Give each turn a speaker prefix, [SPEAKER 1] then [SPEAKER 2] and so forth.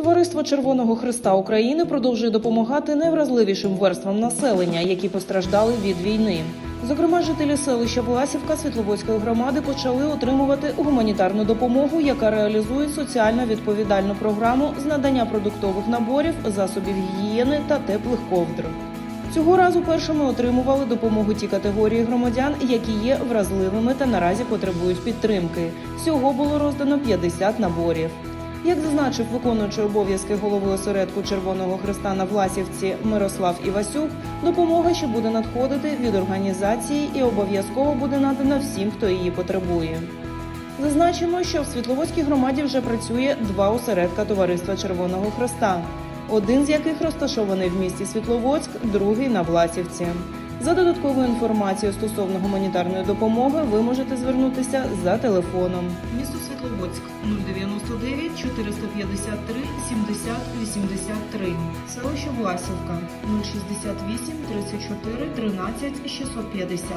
[SPEAKER 1] Товариство Червоного Христа України продовжує допомагати найвразливішим верствам населення, які постраждали від війни. Зокрема, жителі селища Власівка Світловодської громади почали отримувати гуманітарну допомогу, яка реалізує соціально відповідальну програму з надання продуктових наборів, засобів гігієни та теплих ковдр. Цього разу першими отримували допомогу ті категорії громадян, які є вразливими та наразі потребують підтримки. Всього було роздано 50 наборів. Як зазначив виконуючий обов'язки голови осередку Червоного Христа на Власівці Мирослав Івасюк, допомога ще буде надходити від організації і обов'язково буде надана всім, хто її потребує. Зазначимо, що в Світловодській громаді вже працює два осередка Товариства Червоного Христа, один з яких розташований в місті Світловодськ, другий на Власівці. За додатковою інформацією стосовно гуманітарної допомоги ви можете звернутися за телефоном. Місто Світловодськ 099 453 70 83. Селище Власівка 068 34 13 650.